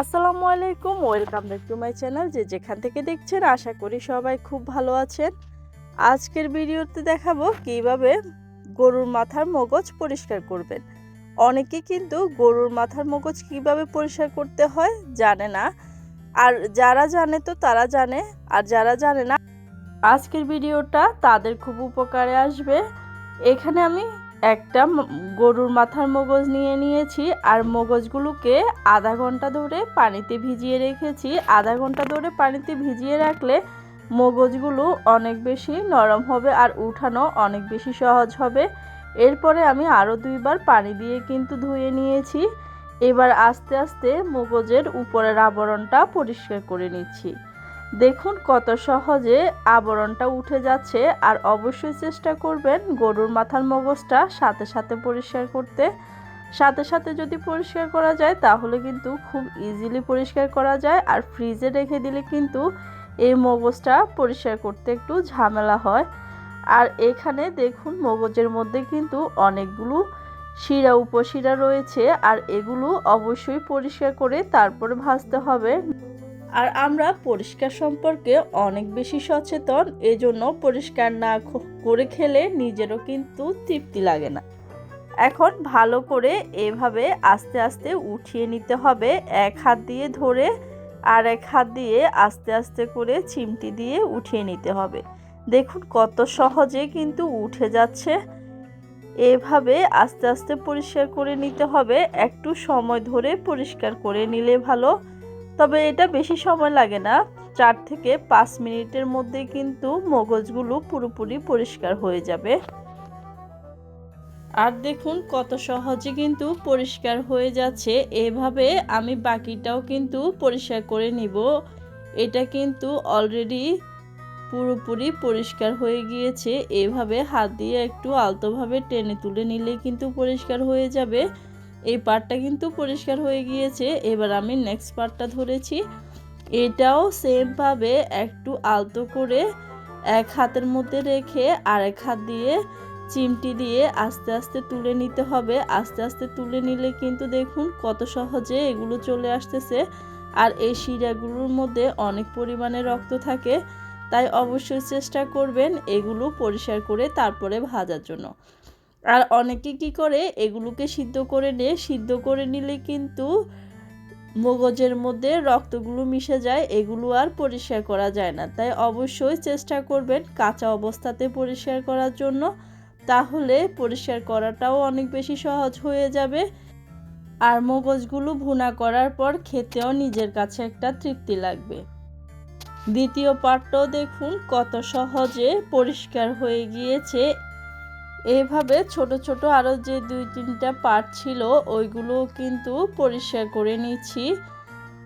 আসসালামু আলাইকুম, welcome back to my channel যে যেখান থেকে দেখছেন আশা করি সবাই খুব ভালো আছেন। আজকের ভিডিওতে দেখাবো কীভাবে গরুর মাথার মগজ পরিষ্কার করবেন। অনেকে কিন্তু গরুর মাথার মগজ কীভাবে পরিষ্কার করতে হয় জানে না। আর যারা জানে তো তারা জানে, আর যারা জানে না, আজকের ভিডিওটা তাদের খুব উপকারে আসবে। এখানে আমি একটা গরুর মাথার মগজ নিয়ে নিয়েছি আর মগজগুলোকে আধা ঘণ্টা ধরে পানিতে ভিজিয়ে রেখেছি। আধা ঘণ্টা ধরে পানিতে ভিজিয়ে রাখলে মগজগুলো অনেক বেশি নরম হবে আর উঠানো অনেক বেশি সহজ হবে। এরপরে আমি আরও দুইবার পানি দিয়ে কিন্তু ধুয়ে নিয়েছি। এবার আস্তে আস্তে মগজের উপরের আবরণটা পরিষ্কার করে নিচ্ছি। দেখুন কত সহজে আবরণটা উঠে যাচ্ছে আর অবশ্যই চেষ্টা করবেন গরুর মাথার মগজটা সাথে সাথে পরিষ্কার করতে। সাথে সাথে যদি পরিষ্কার করা যায় তাহলে কিন্তু খুব ইজিলি পরিষ্কার করা যায় আর ফ্রিজে রেখে দিলে কিন্তু এই মগজটা পরিষ্কার করতে একটু ঝামেলা হয়। আর এখানে দেখুন মগজের মধ্যে কিন্তু অনেকগুলো শিরা, উপশিরা রয়েছে আর এগুলো অবশ্যই পরিষ্কার করে তারপরে ভাজতে হবে। আর আমরা পরিষ্কার সম্পর্কে অনেক বেশি সচেতন, এজন্য পরিষ্কার না করে খেলে নিজেরও কিন্তু তৃপ্তি লাগে না। এখন ভালো করে এভাবে আস্তে আস্তে উঠিয়ে নিতে হবে, এক হাত দিয়ে ধরে আর এক হাত দিয়ে আস্তে আস্তে করে চিমটি দিয়ে উঠিয়ে নিতে হবে। দেখুন কত সহজে কিন্তু উঠে যাচ্ছে। এভাবে আস্তে আস্তে পরিষ্কার করে নিতে হবে, একটু সময় ধরে পরিষ্কার করে নিলে ভালো। তবে এটা বেশি সময় লাগে না। চার থেকে পাঁচ মিনিটের মধ্যে কিন্তু মগজগুলো পুরোপুরি পরিষ্কার হয়ে যাবে। আর দেখুন কত সহজে কিন্তু পরিষ্কার হয়ে যাচ্ছে। এভাবে আমি বাকিটাও কিন্তু পরিষ্কার করে নিব। এটা কিন্তু অলরেডি পুরোপুরি পরিষ্কার হয়ে গিয়েছে। এভাবে হাত দিয়ে একটু আলতোভাবে টেনে তুলে নিলে কিন্তু পরিষ্কার হয়ে যাবে। এই পার্টটা কিন্তু পরিষ্কার হয়ে গিয়েছে। এবার আমি নেক্সট পার্টটা ধরেছি। এটাও সেমভাবে একটু আলতো করে এক হাতের মধ্যে রেখে আরেক হাত দিয়ে চিমটি দিয়ে আস্তে আস্তে তুলে নিতে হবে। আস্তে আস্তে তুলে নিলে কিন্তু দেখুন কত সহজে এগুলো চলে আসতেছে। আর এই শিরাগুলোর মধ্যে অনেক পরিমাণে রক্ত থাকে। তাই অবশ্যই চেষ্টা করবেন এগুলো পরিষ্কার করে তারপরে ভাজার জন্য। আর অনেকে কি করে? এগুলোকে সিদ্ধ করে নিয়ে সিদ্ধ করে নিলে কিন্তু মগজের মধ্যে রক্তগুলো মিশে যায়, এগুলো আর পরিষ্কার করা যায় না। তাই অবশ্যই চেষ্টা করবেন কাঁচা অবস্থাতে পরিষ্কার করার জন্য। তাহলে পরিষ্কার করাটাও অনেক বেশি সহজ হয়ে যাবে। আর মগজগুলো ভুনা করার পর খেতেও নিজের কাছে একটা তৃপ্তি লাগবে। দ্বিতীয় পার্টটাও দেখুন, কত সহজে পরিষ্কার হয়ে গিয়েছে। এইভাবে ছোট ছোট আরও যে দুই, তিনটা পার্ট ছিল, ওইগুলো কিন্তু পরিষ্কার করে নিচ্ছি।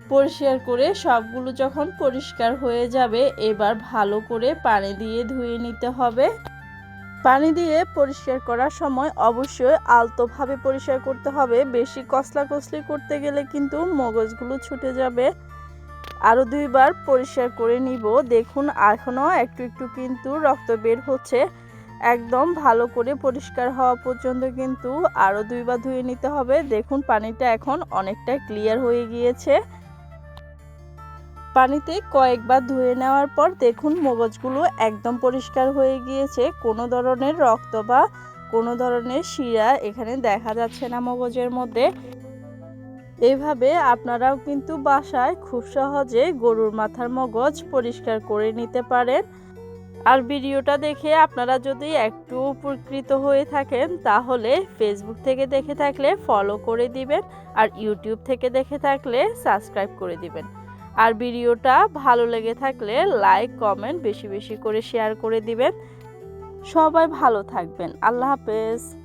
পরিষ্কার করে সবগুলো যখন পরিষ্কার হয়ে যাবে, এবার ভালো করে পানি দিয়ে ধুয়ে নিতে হবে। পানি দিয়ে পরিষ্কার করার সময় অবশ্যই আলতোভাবে পরিষ্কার করতে হবে। বেশি কসলা কসলি করতে গেলে কিন্তু মগজগুলো ছুটে যাবে। আরও দুইবার পরিষ্কার করে নিব। দেখুন এখনও একটু একটু কিন্তু রক্ত বের হচ্ছে। একদম ভালো করে পরিষ্কার হওয়া পর্যন্ত কিন্তু আরও দুইবার ধুয়ে নিতে হবে। দেখুন, পানিটা এখন অনেকটা ক্লিয়ার হয়ে গিয়েছে। পানিতে কয়েকবার ধুয়ে নেওয়ার পর দেখুন, মগজগুলো একদম পরিষ্কার হয়ে গিয়েছে। কোনো ধরনের রক্ত বা কোনো ধরনের শিরা এখানে দেখা যাচ্ছে না মগজের মধ্যে। এভাবে আপনারাও কিন্তু বাসায় খুব সহজে গরুর মাথার মগজ পরিষ্কার করে নিতে পারেন। আর ভিডিওটা দেখে আপনারা যদি একটু উপকৃত হয়ে থাকেন, তাহলে ফেসবুক থেকে দেখে থাকলে ফলো করে দিবেন আর ইউটিউব থেকে দেখে থাকলে সাবস্ক্রাইব করে দিবেন। আর ভিডিওটা ভালো লেগে থাকলে লাইক কমেন্ট বেশি বেশি করে শেয়ার করে দিবেন। সবাই ভালো থাকবেন। আল্লাহ হাফেজ।